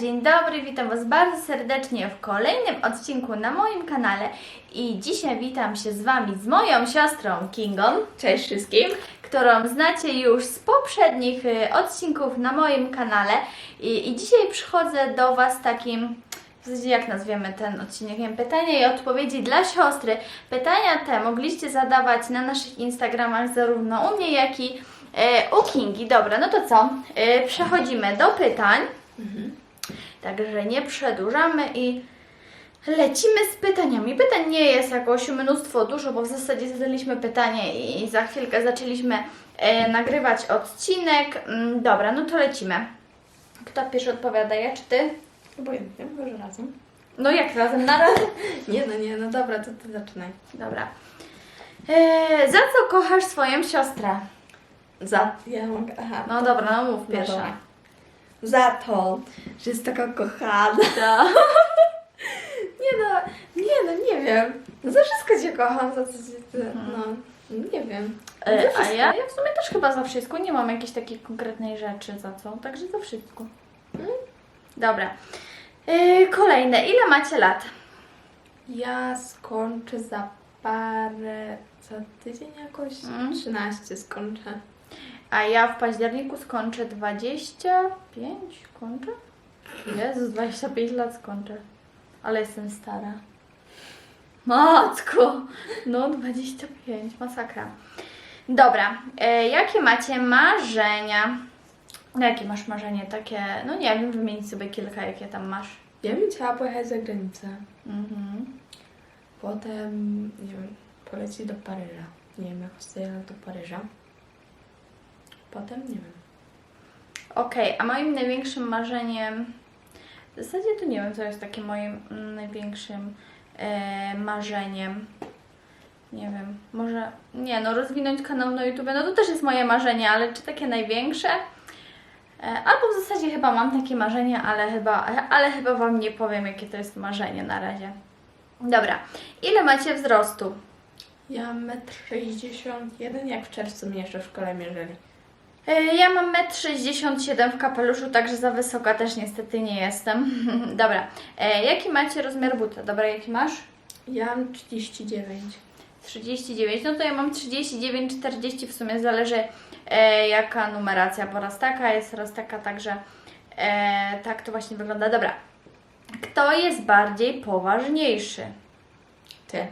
Dzień dobry, witam Was bardzo serdecznie w kolejnym odcinku na moim kanale i dzisiaj witam się z Wami z moją siostrą Kingą, Cześć wszystkim. którą znacie już z poprzednich y, odcinków na moim kanale i, i dzisiaj przychodzę do Was takim, zasadzie jak nazwiemy ten odcinek, wiem, pytania i odpowiedzi dla siostry. Pytania te mogliście zadawać na naszych Instagramach zarówno u mnie, jak i e, u Kingi. Dobra, no to co? E, przechodzimy do pytań. Także nie przedłużamy i lecimy z pytaniami. Pytań nie jest jakoś mnóstwo, dużo, bo w zasadzie zadaliśmy pytanie i za chwilkę zaczęliśmy e, nagrywać odcinek. Mm, Dobra, no to lecimy. Kto pierwszy odpowiada, ja czy ty? Obojętnie, może razem. No jak razem, na raz? Nie, no nie, no dobra, to ty zaczynaj. Dobra. E, za co kochasz swoją siostrę? Za. Ja mogę, aha. No dobra, no mów No pierwsza. dobra. Za to, że jest taka kochana. To. Nie no, nie no, nie wiem. No za wszystko cię kocham, za co cię, ty, no, nie wiem. E, a ja, ja w sumie też chyba za wszystko. Nie mam jakiejś takiej konkretnej rzeczy za co, także za wszystko. Mm. Dobra. E, kolejne. Ile macie lat? Ja skończę za parę, za tydzień jakoś, Mm. 13 skończę. A ja w październiku skończę 25. Skończę? Jezus, 25 lat skończę. Ale jestem stara. Matko! No, 25. Masakra. Dobra. E, jakie macie marzenia? No, jakie masz marzenie? Takie, no nie wiem, wymienić sobie kilka, jakie tam masz. Ja bym chciała pojechać za granicę. Mhm. Potem, nie wiem, polecieć do Paryża. Nie wiem, jak chcę do Paryża. Potem, nie wiem. Okej, a moim największym marzeniem, w zasadzie to nie wiem, co jest takim moim największym e, marzeniem. Nie wiem, może, nie no, rozwinąć kanał na YouTube, no to też jest moje marzenie, ale czy takie największe? E, albo w zasadzie chyba mam takie marzenie, ale chyba, ale chyba Wam nie powiem, jakie to jest marzenie na razie. Dobra, ile macie wzrostu? Ja 1,61 m, jak w czerwcu mnie jeszcze w szkole mierzyli. E, Ja mam 1,67 m w kapeluszu, także za wysoka też niestety nie jestem. Dobra, e, jaki macie rozmiar buta? Dobra, jaki masz? Ja mam 39. 39, no to ja mam 39, 40 w sumie zależy e, jaka numeracja, bo raz taka jest, raz taka, także e, tak to właśnie wygląda. Dobra, kto jest bardziej poważniejszy? Ty.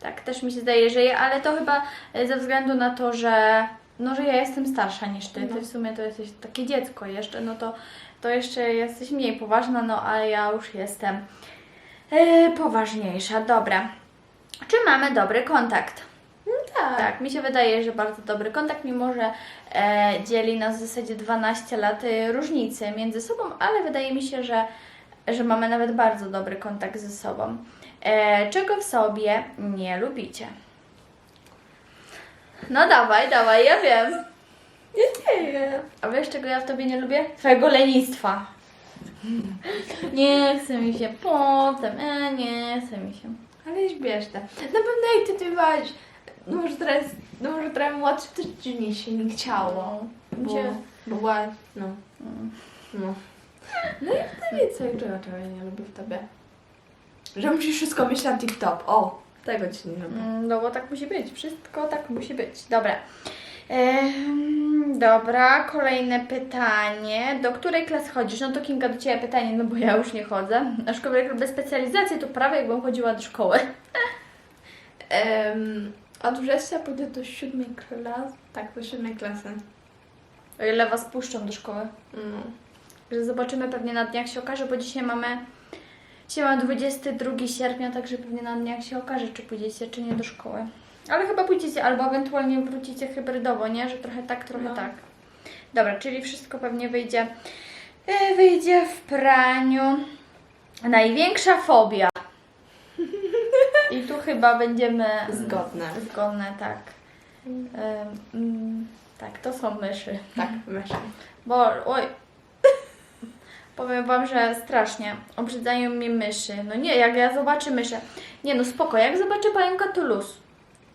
Tak, też mi się zdaje, że ja, ale to chyba e, ze względu na to, że no, że ja jestem starsza niż ty. Ty No. w sumie to jesteś takie dziecko jeszcze, no to, to jeszcze jesteś mniej poważna, no ale ja już jestem e, poważniejsza. Dobra. Czy mamy dobry kontakt? Tak. Tak, mi się wydaje, że bardzo dobry kontakt, mimo że e, dzieli nas w zasadzie 12 lat e, różnicy między sobą, ale wydaje mi się, że, że mamy nawet bardzo dobry kontakt ze sobą. E, czego w sobie nie lubicie? No dawaj, dawaj, ja wiem. Ja nie wiem. A wiesz, czego ja w tobie nie lubię? Twojego lenistwa. Nie chce mi się potem, e, nie chce mi się. Ale śmieszne. Na pewno jak ty ty byłaś, no może teraz, no może trochę młodszy, to ci nie się nie chciało. Bo- się, bo była, no, Mm. no. No i wtedy co, czego, czego ja nie lubię w tobie? Że musisz wszystko mieć na TikTok. O, tego ci nie lubię. Mm, No bo tak musi być, wszystko tak musi być. Dobra. Em, dobra, kolejne pytanie. Do której klasy chodzisz? No to Kinga do Ciebie pytanie, no bo ja już nie chodzę. Aczkolwiek bez specjalizacji to prawie jakbym chodziła do szkoły. Um, od września pójdę do siódmej klasy. Tak, do siódmej klasy. O ile Was puszczą do szkoły. No. Że zobaczymy pewnie na dniach się okaże, bo dzisiaj mamy dzisiaj mamy 22 sierpnia, także pewnie na dniach się okaże, czy pójdziecie, czy nie do szkoły. Ale chyba pójdziecie, albo ewentualnie wrócicie hybrydowo, nie? Że trochę tak, trochę No. tak. Dobra, czyli wszystko pewnie wyjdzie, e, wyjdzie w praniu. Największa fobia. I tu chyba będziemy Zgodne. zgodne, tak. Mm, tak, to są myszy. Tak, myślę. Bo, oj, powiem Wam, że strasznie obrzydzają mnie myszy. No nie, jak ja zobaczę myszę. Nie no, spoko, jak zobaczę pająka to luz.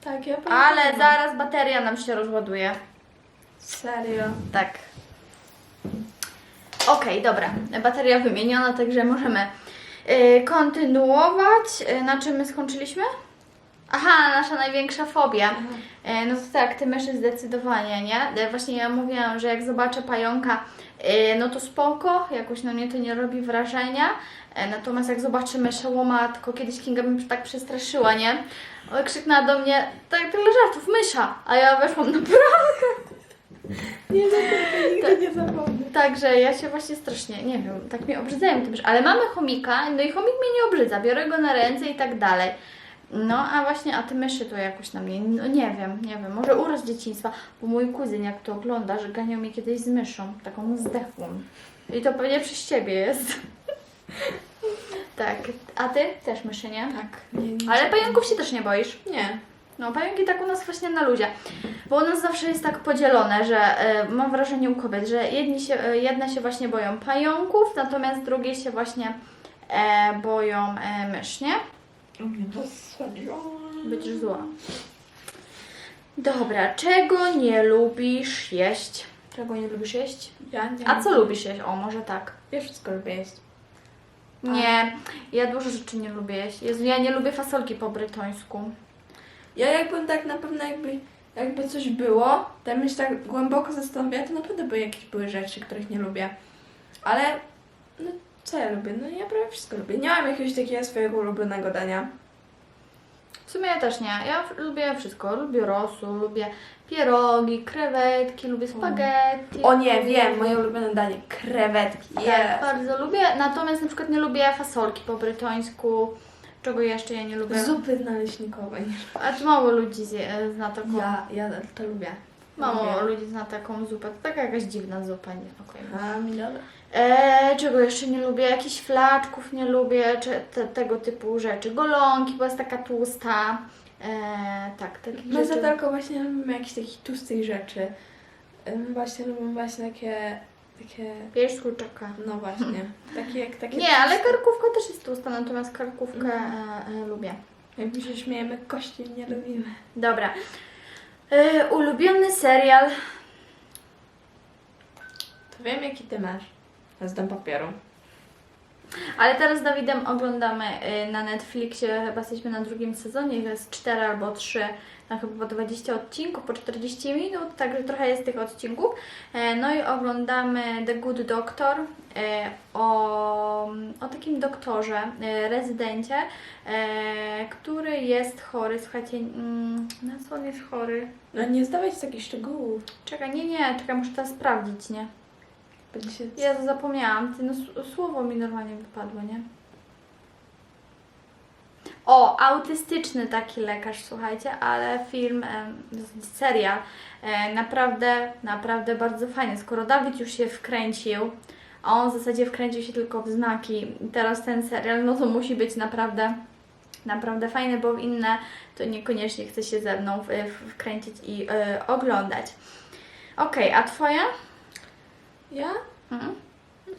Tak, ja Ale pamiętam. zaraz bateria nam się rozładuje. Serio. Tak. Okej, dobra. Bateria wymieniona, także możemy y, kontynuować. Y, na czym my skończyliśmy? Aha, nasza największa fobia. E, No to tak, te myszy zdecydowanie, nie? E, Właśnie ja mówiłam, że jak zobaczę pająka, e, no to spoko, jakoś na mnie to nie robi wrażenia. E, Natomiast jak zobaczę myszę, łomatko, kiedyś Kinga mnie tak przestraszyła, nie? Oj, krzyknęła do mnie, tak tyle żartów, mysza, a ja weszłam na Nie zapomnę, nigdy nie zapomnę. Także ja się właśnie strasznie, nie wiem, tak mnie obrzydzają te myszy. Ale mamy chomika, no i chomik mnie nie obrzydza, biorę go na ręce i tak dalej. No, a właśnie, a te myszy to jakoś na mnie, no nie wiem, nie wiem, może uraz dzieciństwa, bo mój kuzyn jak to ogląda, że ganiał mnie kiedyś z myszą, taką zdechłą. I to pewnie przez Ciebie jest. tak, a Ty też myszy, nie? Tak. Nie, nie Ale pająków się też nie boisz? Nie. No, pająki tak u nas właśnie na ludzie. Bo u nas zawsze jest tak podzielone, że e, mam wrażenie u kobiet, że jedni się, e, jedne się właśnie boją pająków, natomiast drugie się właśnie e, boją e, mysz, nie? Będziesz zła. Dobra, czego nie lubisz jeść? Czego nie lubisz jeść? Ja nie. A co lubisz jeść? O, może tak. Ja wszystko lubię jeść. Nie, ja dużo rzeczy nie lubię jeść. Jezu, ja nie lubię fasolki po brytońsku. Ja jakbym tak na pewno jakby, jakby coś było, bym się tak głęboko zastanawiała, to naprawdę by jakieś były rzeczy, których nie lubię. Ale no co ja lubię? No ja prawie wszystko lubię. Nie mam jakiegoś takiego swojego ulubionego dania. W sumie ja też nie. Ja lubię wszystko. Lubię rosół, lubię pierogi, krewetki, lubię spaghetti. O nie, lubię- wiem, moje ulubione danie. Krewetki. Tak, bardzo lubię. Natomiast na przykład nie lubię fasolki po brytońsku. Czego jeszcze ja nie lubię? Zupy naleśnikowej. A tu mało ludzi zje, zna taką. Ja, ja to lubię. Mało lubię. ludzi zna taką zupę. To taka jakaś dziwna zupa, niespokojna. A, mi dobra. Eee, czego jeszcze nie lubię? Jakichś flaczków nie lubię, czy te, tego typu rzeczy. Golonki, bo jest taka tłusta. Eee, tak, takich My za rzeczy. tylko właśnie lubimy jakieś takich tłustych rzeczy. My właśnie lubimy właśnie takie, takie, Pierś kurczaka. no właśnie, takie jak takie... Nie, ale karkówka też jest tłusta, natomiast karkówkę Mhm. e, e, lubię. Jak my się śmiejemy, kości nie lubimy. Dobra. E, ulubiony serial. To wiem, jaki ty masz. Z dom papieru. Ale teraz z Dawidem oglądamy y, na Netflixie, chyba jesteśmy na drugim sezonie, jest 4 albo 3, na chyba po 20 odcinków, po 40 minut, także trochę jest tych odcinków. E, No i oglądamy The Good Doctor e, o, o takim doktorze, e, rezydencie, który jest chory, słuchajcie, mm, na co on jest chory? No nie zdawać takich szczegółów. Czekaj, nie, nie, czekaj, muszę to sprawdzić, nie? Będzie. Jezu, zapomniałam. Ty, no, słowo mi normalnie wypadło, nie? O, autystyczny taki lekarz, słuchajcie, ale film, zasadzie serial, e, naprawdę, naprawdę bardzo fajny. Skoro Dawid już się wkręcił, a on w zasadzie wkręcił się tylko w znaki, teraz ten serial, no to musi być naprawdę, naprawdę fajny, bo inne to niekoniecznie chce się ze mną wkręcić i e, oglądać. Okej, a Twoja? Ja? Mhm.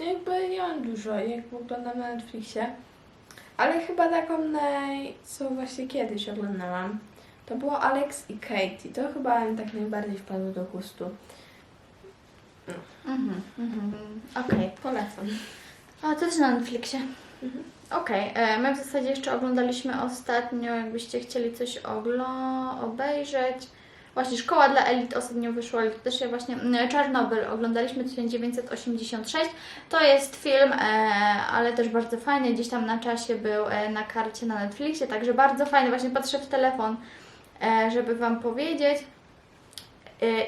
Jakby nie mam dużo, jak oglądam na Netflixie. Ale chyba taką naj... co właśnie kiedyś oglądałam. To było Alex i Katie. To chyba mi tak najbardziej wpadło do gustu. Mhm, mhm. Okej. Polecam. A to też na Netflixie. Mhm. Okej, e, my w zasadzie jeszcze oglądaliśmy ostatnio, jakbyście chcieli coś oglo- obejrzeć. Właśnie Szkoła dla Elit ostatnio wyszła, ale to też ja właśnie mm, Czarnobyl oglądaliśmy 1986. To jest film, e, ale też bardzo fajny, gdzieś tam na czasie był e, na karcie na Netflixie, także bardzo fajny. Właśnie patrzę w telefon, e, żeby Wam powiedzieć.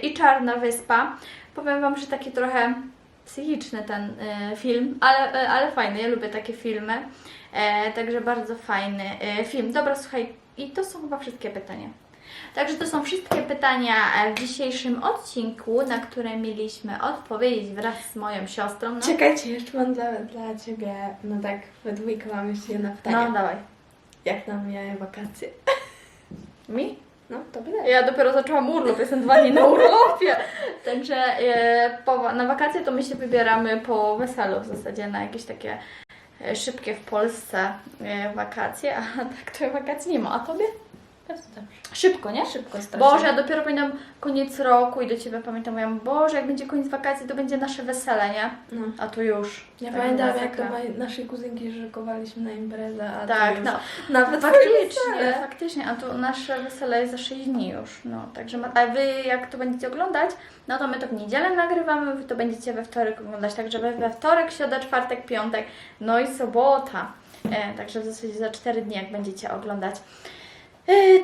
I Czarna Wyspa. Powiem Wam, że taki trochę psychiczny ten film, ale, ale fajny, ja lubię takie filmy. Także bardzo fajny film. Dobra, słuchaj, i to są chyba wszystkie pytania. Także to są wszystkie pytania w dzisiejszym odcinku, na które mieliśmy odpowiedzieć wraz z moją siostrą. No, Czekajcie, jeszcze mam dla, dla Ciebie, no tak, we dwójkę mam jeszcze jedno pytanie. no dawaj. Jak nam mijają wakacje? Mi? No, to by Ja dopiero zaczęłam urlop, jestem dwa dni na urlopie. Także e, po, na wakacje to my się wybieramy po weselu w zasadzie na jakieś takie e, szybkie w Polsce e, wakacje, a tak to wakacji nie ma. A tobie? Szybko, nie? Szybko strasznie. Boże, ja dopiero pamiętam koniec roku i do Ciebie pamiętam, mówiłam, Boże, jak będzie koniec wakacji, to będzie nasze wesele, nie? No. A tu już. Ja taka pamiętam jak do naszej kuzynki szykowaliśmy na imprezę, a Tak, tu już no. nawet Faktycznie, wesele. faktycznie, a tu nasze wesele jest za 6 dni już, no, także, ma- a Wy jak to będziecie oglądać, no to my to w niedzielę nagrywamy, Wy to będziecie we wtorek oglądać, także we, we wtorek, środa, czwartek, piątek, no i sobota, e, także w zasadzie za 4 dni jak będziecie oglądać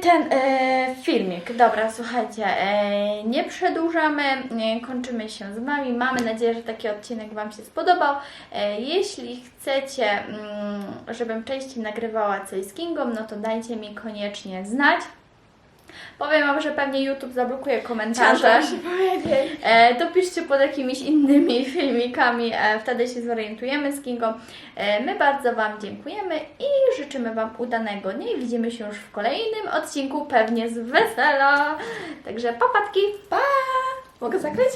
ten e, filmik. Dobra, słuchajcie, e, nie przedłużamy, e, kończymy się z Wami. Mamy nadzieję, że taki odcinek Wam się spodobał. E, jeśli chcecie, mm, żebym częściej nagrywała coś z Kingą, no to dajcie mi koniecznie znać. Powiem Wam, że pewnie YouTube zablokuje komentarze. E, to piszcie pod jakimiś innymi filmikami, e, wtedy się zorientujemy z Kingą. E, my bardzo Wam dziękujemy i życzymy Wam udanego dnia i widzimy się już w kolejnym odcinku, pewnie z wesela. Także papatki! Pa! Mogę zakryć?